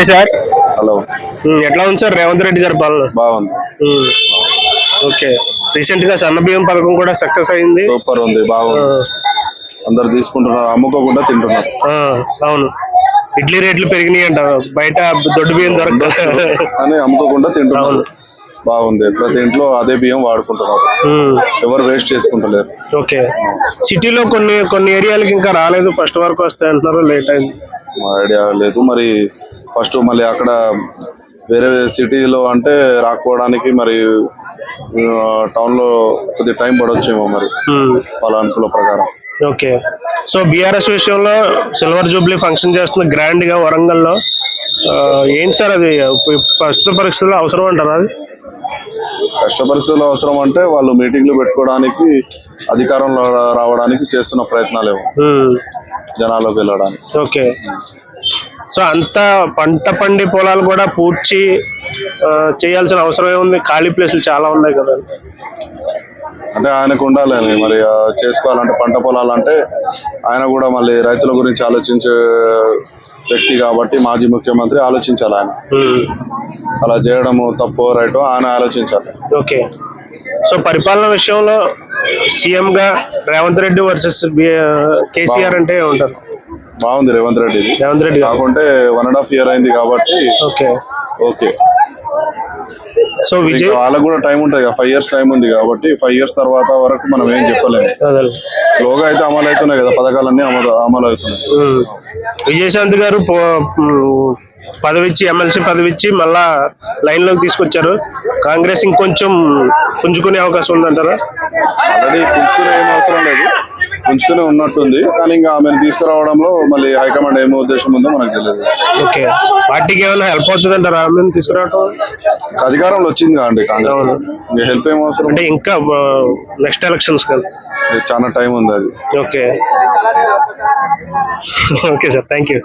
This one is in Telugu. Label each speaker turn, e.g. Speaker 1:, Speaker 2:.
Speaker 1: Hi sir.
Speaker 2: హలో.
Speaker 1: ఎట్లా ఉంది సార్ రేవంత్ రెడ్డి గారి పాలన?
Speaker 2: బాగుంది.
Speaker 1: ఓకే. రీసెంట్గా సన్న బియ్యం పథకం కూడా సక్సెస్ అయింది.
Speaker 2: సూపర్ ఉంది బాగుంది. అందరు తీసుకుంటున్నారు అమ్ముకోకుండా తింటున్నారు.
Speaker 1: అవును. ఇడ్లీ రేట్లు పెరిగినాయి అంట బయట దొడ్డు బియ్యం దొరక
Speaker 2: అని అమ్ముకోకుండా తింటున్నారు. బాగుంది ప్రతి ఇంట్లో అదే బియ్యం వాడుకుంటున్నారు. ఎవరు వేస్ట్ చేసుకుంటలేరు.
Speaker 1: ఓకే. సిటీలో కొన్ని కొన్ని ఏరియాలకి ఇంకా రాలేదు ఫస్ట్ వరకు వస్తాయి అంటున్నారు లేట్ అయింది.
Speaker 2: ఐడియా లేదు మరి ఫస్ట్ మళ్ళీ అక్కడ వేరే సిటీలో అంటే రాకపోవడానికి మరి టౌన్లో కొద్ది టైం పడొచ్చేమో మరి వాళ్ళ అనుకూల ప్రకారం.
Speaker 1: ఓకే. సో బీఆర్ఎస్ విషయంలో సిల్వర్ జూబ్లీ ఫంక్షన్ చేస్తున్న గ్రాండ్గా వరంగల్లో ఏంటి సార్ అది? ప్రస్తుత పరిస్థితుల్లో అవసరం అంటారా అది?
Speaker 2: కష్ట పరిస్థితులు అవసరం అంటే వాళ్ళు మీటింగ్లు పెట్టుకోవడానికి అధికారంలో రావడానికి చేస్తున్న ప్రయత్నాలేమో
Speaker 1: ఉమ్,
Speaker 2: జనాల్లోకి వెళ్ళడానికి.
Speaker 1: ఓకే. సో అంత పంట పండి పొలాలు కూడా పూడ్చి చేయాల్సిన అవసరం ఏముంది ఖాళీ ప్లేసులు చాలా ఉన్నాయి కదా.
Speaker 2: అంటే ఆయనకు ఉండాలని మరి చేసుకోవాలంటే పంట పొలాలంటే ఆయన కూడా మళ్ళీ రైతుల గురించి ఆలోచించే వ్యక్తి కాబట్టి మాజీ ముఖ్యమంత్రి ఆలోచించాలి ఆయన.
Speaker 1: ఉమ్,
Speaker 2: అలా చేయడము తప్పు రైటో ఆయన ఆలోచించాలి.
Speaker 1: ఓకే. సో పరిపాలన విషయంలో సీఎం గా రేవంత్ రెడ్డి వర్సెస్ కేసీఆర్ అంటే ఉంటారు.
Speaker 2: బాగుంది రేవంత్ రెడ్డి
Speaker 1: రేవంత్ రెడ్డి.
Speaker 2: కాకుంటే వన్ అండ్ హాఫ్ ఇయర్ అయింది కాబట్టి
Speaker 1: ఓకే.
Speaker 2: ఓకే.
Speaker 1: సో విజయ్?
Speaker 2: వాళ్ళకు కూడా టైం ఉంటుంది కదా ఫైవ్ ఇయర్స్ టైం ఉంది కాబట్టి ఫైవ్ ఇయర్స్ తర్వాత వరకు మనం ఏం చెప్పలేము. స్లోగా అయితే అమలు అవుతున్నాయి కదా పథకాలన్నీ అమలు అమలు అవుతున్నాయి.
Speaker 1: విజయశాంతి గారు పదవిచ్చి ఎమ్మెల్సీ పదవిచ్చి మళ్ళా లైన్లోకి తీసుకొచ్చారు. కాంగ్రెస్ ఇంకొంచెం పుంజుకునే అవకాశం ఉందంటారా?
Speaker 2: ఆల్రెడీ పుంజుకునే ఏం అవసరం లేదు. పుంజుకునే ఉన్నట్టుంది. కానీ ఇంకా ఆమెను తీసుకురావడంలో మళ్ళీ హైకమాండ్ ఏమో ఉద్దేశం ఉందో మనకు తెలియదు.
Speaker 1: ఓకే. పార్టీకి ఏమైనా హెల్ప్ అవుతుంది అంటారా ఆమెను తీసుకురావడం
Speaker 2: అధికారంలో వచ్చింది కాండి కాంగ్రెస్. ఇంకా హెల్ప్ ఏం అవసరం?
Speaker 1: అంటే ఇంకా నెక్స్ట్ ఎలక్షన్స్ కదా.
Speaker 2: చాలా టైం ఉంది అది.
Speaker 1: Okay. Okay sir. Thank you